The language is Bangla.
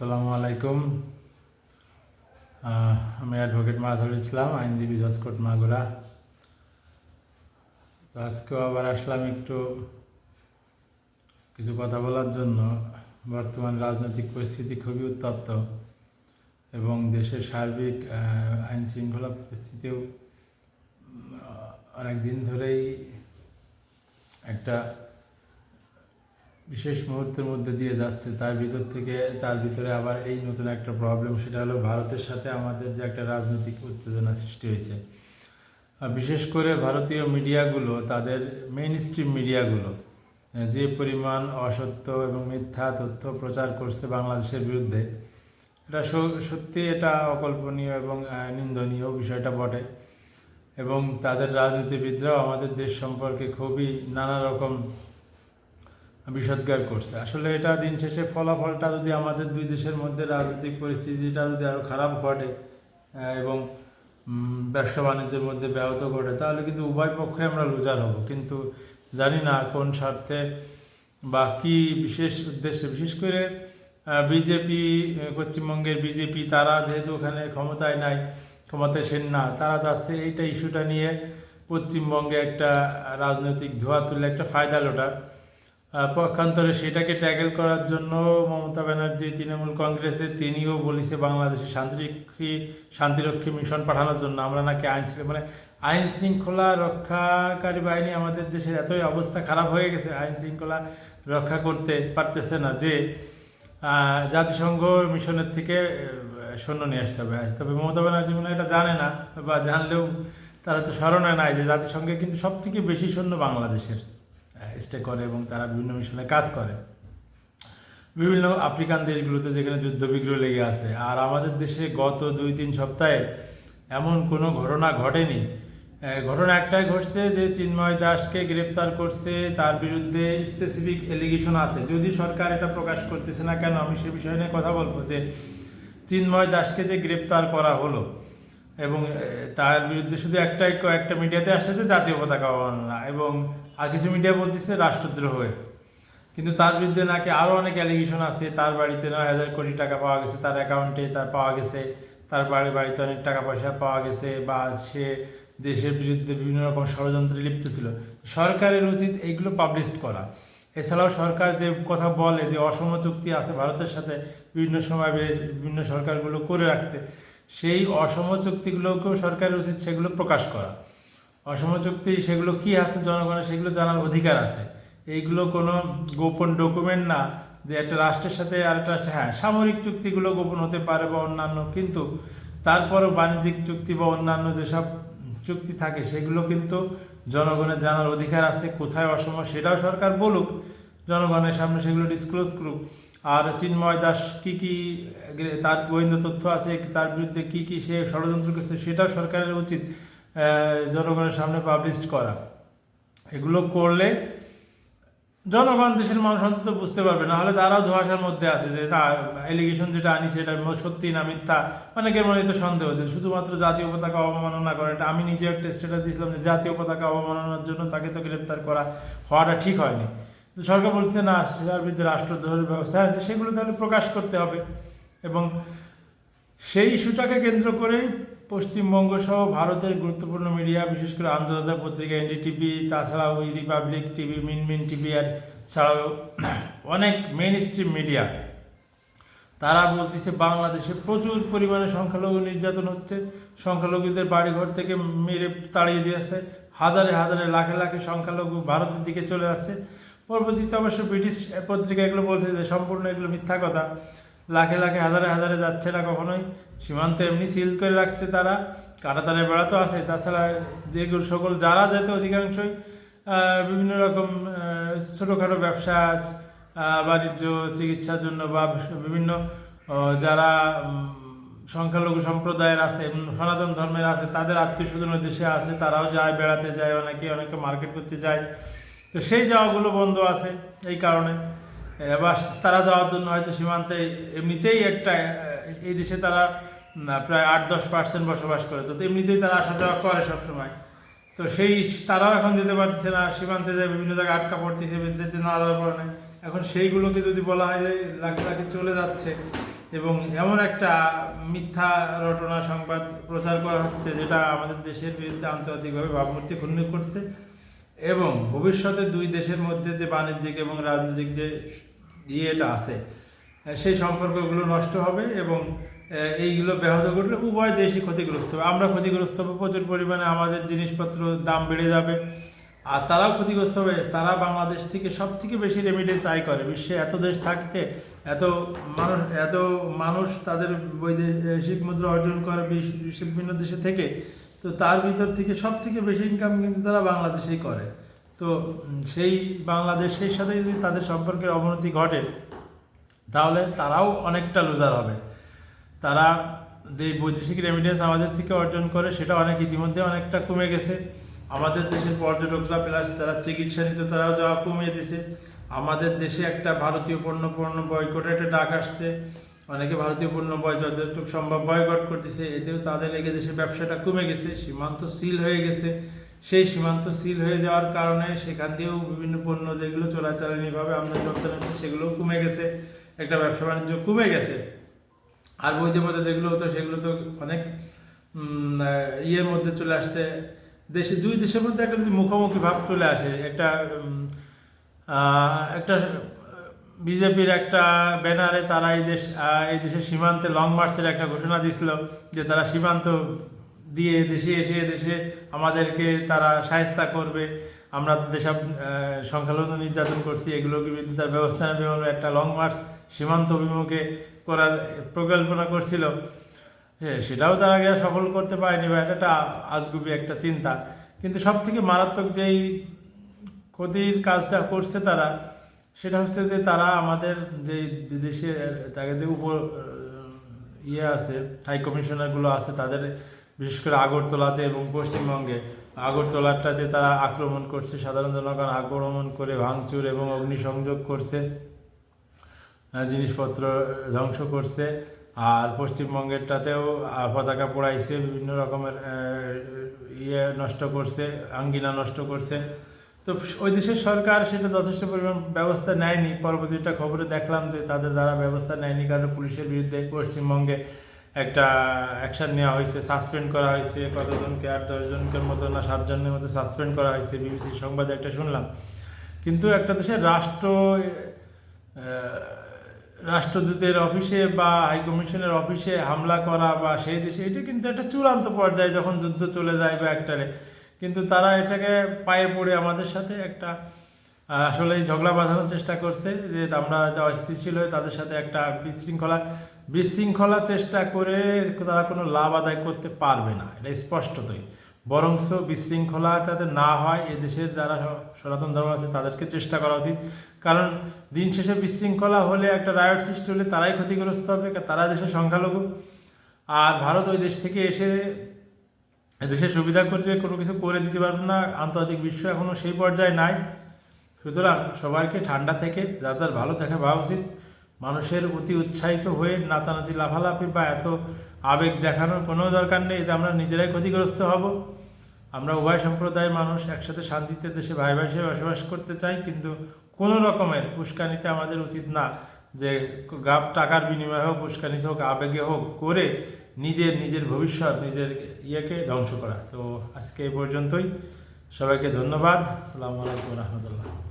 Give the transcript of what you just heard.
আসসালামু আলাইকুম। আমি অ্যাডভোকেট মাহাদুল ইসলাম, আইনজীবী জসকোট মাগুরা। তো আজকেও আবার আসলাম একটু কিছু কথা বলার জন্য। বর্তমান রাজনৈতিক পরিস্থিতি খুবই উত্তপ্ত এবং দেশের সার্বিক আইন শৃঙ্খলা পরিস্থিতিও অনেক দিন ধরেই একটা বিশেষ মুহূর্তের মধ্যে দিয়ে যাচ্ছে। তার ভিতর থেকে, তার ভিতরে আবার এই নতুন একটা প্রবলেম সেটা হলো ভারতের সাথে আমাদের যে একটা রাজনৈতিক উত্তেজনা সৃষ্টি হয়েছে। বিশেষ করে ভারতীয় মিডিয়াগুলো, তাদের মেইন স্ট্রিম মিডিয়াগুলো, যে পরিমাণ অসত্য এবং মিথ্যা তথ্য প্রচার করছে বাংলাদেশের বিরুদ্ধে, এটা সত্যি এটা অকল্পনীয় এবং নিন্দনীয় বিষয়টা বটে। এবং তাদের রাজনীতিবিদরাও আমাদের দেশ সম্পর্কে খুবই নানা রকম বিষদগার করছে। আসলে এটা দিন শেষে ফলাফলটা যদি আমাদের দুই দেশের মধ্যে রাজনৈতিক পরিস্থিতিটা যদি আরও খারাপ ঘটে এবং ব্যবসা বাণিজ্যের মধ্যে ব্যাহত ঘটে, তাহলে কিন্তু উভয় পক্ষে আমরা লুজার হব। কিন্তু জানি না কোন স্বার্থে বা কী বিশেষ উদ্দেশ্যে, বিশেষ করে বিজেপি পশ্চিমবঙ্গের বিজেপি, তারা যেহেতু ওখানে ক্ষমতায় নাই, ক্ষমতাসীন না, তারা চাচ্ছে এইটা ইস্যুটা নিয়ে পশ্চিমবঙ্গে একটা রাজনৈতিক ধোয়া তুলে একটা ফায়দা লোটার। পক্ষান্তরে সেটাকে ট্যাকেল করার জন্য মমতা ব্যানার্জি, তৃণমূল কংগ্রেসে তিনিও বলেছে বাংলাদেশে শান্তিরক্ষী শান্তিরক্ষী মিশন পাঠানোর জন্য। আমরা নাকি আইন মানে আইন শৃঙ্খলা রক্ষাকারী বাহিনী আমাদের দেশের এতই অবস্থা খারাপ হয়ে গেছে, আইন শৃঙ্খলা রক্ষা করতে পারতেছে না যে জাতিসংঘ মিশনের থেকে সৈন্য নিয়ে আসতে হবে। তবে মমতা ব্যানার্জি মনে এটা জানে না, বা জানলেও তারা তো স্মরণে নাই যে জাতিসংঘে কিন্তু সব থেকে বেশি সৈন্য বাংলাদেশের। স্টে করে এবং তারা বিভিন্ন মিশনে কাজ করে। বিভিন্ন আফ্রিকান দেশগুলোতে যেখানে যুদ্ধবিগ্রহ লেগে আছে। আর আমাদের দেশে গত দুই তিন সপ্তাহে এমন কোনো ঘটনা ঘটেনি। ঘটনা একটাই ঘটছে যে চিন্ময় দাসকে গ্রেপ্তার করছে, তার বিরুদ্ধে স্পেসিফিক এলিগেশন আছে। যদি সরকার এটা প্রকাশ করতেছে না কেন, আমি সে বিষয় নিয়ে কথা বলব যে চিন্ময় দাসকে যে গ্রেপ্তার করা হলো এবং তার বিরুদ্ধে শুধু একটাই কয়েকটা মিডিয়াতে আসছে যে জাতীয় পতাকা অবমাননা এবং আর কিছু মিডিয়া বলতেছে রাষ্ট্রদ্রোহ হয়ে। কিন্তু তার বিরুদ্ধে নাকি আরও অনেক অ্যালিগেশন আছে, তার বাড়িতে নয় হাজার কোটি টাকা পাওয়া গেছে, তার অ্যাকাউন্টে তার পাওয়া গেছে, তার বাড়ির বাড়িতে অনেক টাকা পয়সা পাওয়া গেছে বা সে দেশের বিরুদ্ধে বিভিন্ন রকম ষড়যন্ত্রে লিপ্ত ছিল। সরকারের উচিত এইগুলো পাবলিশ করা। এছাড়াও সরকার যে কথা বলে যে অসম চুক্তি আছে ভারতের সাথে বিভিন্ন সময় বিভিন্ন সরকারগুলো করে রাখছে, সেই অসম চুক্তিগুলোকেও সরকারের উচিত সেগুলো প্রকাশ করা। অসম চুক্তি, সেগুলো কি আছে জনগণের, সেগুলো জানার অধিকার আছে। এইগুলো কোনো গোপন ডকুমেন্ট না যে একটা রাষ্ট্রের সাথে আরেকটা রাষ্ট্র হ্যাঁ সামরিক চুক্তিগুলো গোপন হতে পারে বা অন্যান্য, কিন্তু তারপরও বাণিজ্যিক চুক্তি বা অন্যান্য যেসব চুক্তি থাকে, সেগুলো কিন্তু জনগণের জানার অধিকার আছে। কোথায় অসম, সেটাও সরকার বলুক, জনগণের সামনে সেগুলো ডিসক্লোজ করুক। আর চিন্ময় দাস কী কী, তার গোয়েন্দা তথ্য আছে, তার বিরুদ্ধে কী কী সে ষড়যন্ত্র করছে, সেটাও সরকারের উচিত। জনগণের সামনে পাবলিশ করা। এগুলো করলে জনগণ দেশের মানুষ অন্তত বুঝতে পারবে না হলে তারাও ধোয়াশার মধ্যে আছে যে, না এলিগেশন যেটা আনি, সেটা সত্যি না মিথ্যা। অনেকের মনে তো সন্দেহ যে, শুধুমাত্র জাতীয় পতাকা অবমাননা করে, এটা আমি নিজে একটা স্ট্যাটাস দিয়েছিলাম যে, জাতীয় পতাকা অবমাননার জন্য তাকে তো গ্রেপ্তার করা হওয়াটা ঠিক হয়নি। সরকার বলছে, না, সেটার বিরুদ্ধে রাষ্ট্রদ্রোহের ব্যবস্থা আছে, সেগুলো তাহলে প্রকাশ করতে হবে। এবং সেই ইস্যুটাকে কেন্দ্র করেই পশ্চিমবঙ্গ সহ ভারতের গুরুত্বপূর্ণ মিডিয়া, বিশেষ করে আন্তর্জাতিক পত্রিকা এনডিটিভি, তাছাড়াও রিপাবলিক টিভি, মিনমিন টিভি, আর ছাড়াও অনেক মেন স্ট্রিম মিডিয়া তারা বলতেছে, বাংলাদেশে প্রচুর পরিমাণে সংখ্যালঘু নির্যাতন হচ্ছে। সংখ্যালঘুদের বাড়িঘর থেকে মেরে তাড়িয়ে দিয়েছে হাজারে হাজারে লাখে লাখে সংখ্যালঘু ভারতের দিকে চলে আসছে পরবর্তীতে অবশ্য ব্রিটিশ পত্রিকা এগুলো বলছে যে, সম্পূর্ণ এগুলো মিথ্যা কথা। লাখে লাখে, হাজারে হাজারে যাচ্ছে না কখনোই। সীমান্ত এমনি সিল করে রাখছে তারা। কাটাতারে বেড়াতো আছে। তাছাড়া যেগুলো সকল যারা যেত অধিকাংশই বিভিন্ন রকম ছোটোখাটো ব্যবসা বাণিজ্য, চিকিৎসার জন্য বা বিভিন্ন যারা সংখ্যালঘু সম্প্রদায়ের আছে সনাতন ধর্মের আছে, তাদের আত্মীয় স্বজনের দেশে আছে, তারাও যায়, বেড়াতে যায়, অনেকে অনেকে মার্কেট করতে যায়। তো সেই যাওয়াগুলো বন্ধ আছে এই কারণে। এবার তারা যাওয়ার জন্য হয়তো সীমান্তে এমনিতেই একটা, এই দেশে তারা প্রায় আট দশ পার্সেন্ট বসবাস করে। তো এমনিতেই তারা আসা যাওয়া করে সবসময়। তো সেই তারাও এখন যেতে পারতেছে না, সীমান্তে যায়, বিভিন্ন জায়গায় আটকা পড়তেছে, যেতে না যাওয়ার কারণে। এখন সেইগুলোকে যদি বলা হয় যে লাখে লাখে চলে যাচ্ছে, এবং এমন একটা মিথ্যা রটনা সংবাদ প্রচার করা হচ্ছে, যেটা আমাদের দেশের বিরুদ্ধে আন্তর্জাতিকভাবে ভাবমূর্তি ক্ষুণ্ণ করছে, এবং ভবিষ্যতে দুই দেশের মধ্যে যে বাণিজ্যিক এবং রাজনৈতিক যে ইয়েটা আছে। সেই সম্পর্কগুলো নষ্ট হবে এবং এইগুলো ব্যাহত ঘটলে উভয় দেশই ক্ষতিগ্রস্ত হবে। আমরা ক্ষতিগ্রস্ত হব প্রচুর পরিমাণে, আমাদের জিনিসপত্র দাম বেড়ে যাবে। আর তারাও ক্ষতিগ্রস্ত হবে। তারা বাংলাদেশ থেকে সব থেকে বেশি রেমিডেন্স আয় করে। বিশ্বে এত দেশ থাকতে, এত মানুষ এত মানুষ তাদের বৈদেশিক মুদ্রা অর্জন করে বিভিন্ন দেশে থেকে, তো তার ভিতর থেকে সব থেকে বেশি ইনকাম কিন্তু তারা বাংলাদেশেই করে। তো সেই বাংলাদেশের সাথে যদি তাদের সম্পর্কের অবনতি ঘটে, তাহলে তারাও অনেকটা লুজার হবে। তারা যে বৈদেশিক রেমিডেন্স আমাদের থেকে অর্জন করে, সেটা অনেক ইতিমধ্যে অনেকটা কমে গেছে। আমাদের দেশের পর্যটকরা প্লাস তারা চিকিৎসা নিতে, তারাও যাওয়া কমিয়ে দিছে। আমাদের দেশে একটা ভারতীয় পণ্য পণ্য বয়কটের একটা ডাক আসছে। অনেকে ভারতীয় পণ্য বয়, যতটুকু সম্ভব বয়কট করতেছে। এতেও তাদের লেগে দেশের ব্যবসাটা কমে গেছে, সীমান্ত সিল হয়ে গেছে। সেই সীমান্ত সিল হয়ে যাওয়ার কারণে সেখান দিয়েও বিভিন্ন পণ্য যেগুলো চোরাচালানিভাবে আমদানি রপ্তানি সেগুলোও কমে গেছে, একটা ব্যবসা বাণিজ্য কমে গেছে। আর বইতে মধ্যে যেগুলো হতো, সেগুলো তো অনেক ইয়ের মধ্যে চলে আসছে। দেশে, দুই দেশের মধ্যে একটা যদি মুখোমুখি ভাব চলে আসে, একটা একটা, বিজেপির একটা ব্যানারে তারা এই দেশ এই দেশের সীমান্তে লং মার্চের একটা ঘোষণা দিয়েছিল যে তারা সীমান্ত দিয়ে দেশে এসে দেশে আমাদেরকে তারা সাহেস্তা করবে। আমরা তো যেসব সংখ্যালঘু নির্যাতন করছি এগুলোকে বিরুদ্ধে তার ব্যবস্থা নেবে একটা লং মার্চ সীমান্ত অভিমুখে করার পরিকল্পনা করছিল। সেটাও তারা আগে সফল করতে পারেনি বা এটা একটা আজগুবি একটা চিন্তা। কিন্তু সব থেকে মারাত্মক যেই ক্ষতির কাজটা করছে তারা, সেটা হচ্ছে যে তারা আমাদের যে বিদেশে, তাদের উপর ইয়ে আছে হাই কমিশনারগুলো আছে, তাদের বিশেষ করে আগরতলাতে এবং পশ্চিমবঙ্গে। আগরতলাটাতে তারা আক্রমণ করছে সাধারণ জনগণ আক্রমণ করে ভাঙচুর এবং অগ্নিসংযোগ করছে জিনিসপত্র ধ্বংস করছে। আর পশ্চিমবঙ্গেরটাতেও পতাকা পোড়াইছে, বিভিন্ন রকমের ইয়ে নষ্ট করছে, আঙ্গিনা নষ্ট করছে। তো ওই দেশের সরকার সেটা যথেষ্ট পরিমাণ ব্যবস্থা নেয়নি। পরবর্তীটা খবরে দেখলাম যে তাদের দ্বারা ব্যবস্থা নেয়নি, কারণ পুলিশের বিরুদ্ধে পশ্চিমবঙ্গে একটা অ্যাকশন নেওয়া হয়েছে সাসপেন্ড করা হয়েছে, কতজনকে, আট দশজনকের মতো না সাতজনের মতো সাসপেন্ড করা হয়েছে বিবিসির সংবাদে একটা শুনলাম। কিন্তু একটা দেশের রাষ্ট্র রাষ্ট্রদূতের অফিসে বা হাইকমিশনের অফিসে হামলা করা বা সেই দেশে, এটা কিন্তু একটা চূড়ান্ত পর্যায়ে যখন যুদ্ধ চলে যায় বা একটারে কিন্তু তারা এটাকে পায়ে পড়ে আমাদের সাথে একটা আসলে ঝগড়া বাঁধানোর চেষ্টা করছে যে আমরা যা অস্থিতিশীল হয়ে তাদের সাথে একটা বিশৃঙ্খলা। বিশৃঙ্খলা চেষ্টা করে তারা কোনো লাভ আদায় করতে পারবে না। এটা স্পষ্টতই। বরংস বিশৃঙ্খলাটাতে না হয় এদেশের যারা সনাতন ধর্ম আছে তাদেরকে চেষ্টা করা উচিত। কারণ দিন শেষে বিশৃঙ্খলা হলে একটা রায়ট সৃষ্টি হলে তারাই ক্ষতিগ্রস্ত হবে তারা দেশের সংখ্যালঘু। আর ভারত ওই দেশ থেকে এসে দেশের সুবিধা করতে কোনো কিছু করে দিতে পারবে না। আন্তর্জাতিক বিশ্ব এখনও সেই পর্যায়ে নাই। সুতরাং সবাইকে ঠান্ডা থেকে যার যার ভালো দেখা ভাবা উচিত। মানুষের অতি উৎসাহিত হয়ে নাচানাচি, লাফালাফি বা এত আবেগ দেখানোর কোনো দরকার নেই। এতে আমরা নিজেরাই ক্ষতিগ্রস্ত হব। আমরা উভয় সম্প্রদায়ের মানুষ একসাথে শান্তিতে দেশে ভাই ভাই বসবাস করতে চাই, কিন্তু কোনো রকমের উস্কানিতে আমাদের উচিত না যে গাপ টাকার বিনিময়ে হোক, উস্কানিতে হোক, আবেগে হোক করে নিজের নিজের ভবিষ্যৎ, নিজের ইয়েকে ধ্বংস করা। তো আজকে এই পর্যন্তই। সবাইকে ধন্যবাদ। আসসালামু আলাইকুম রহমতুল্লাহ।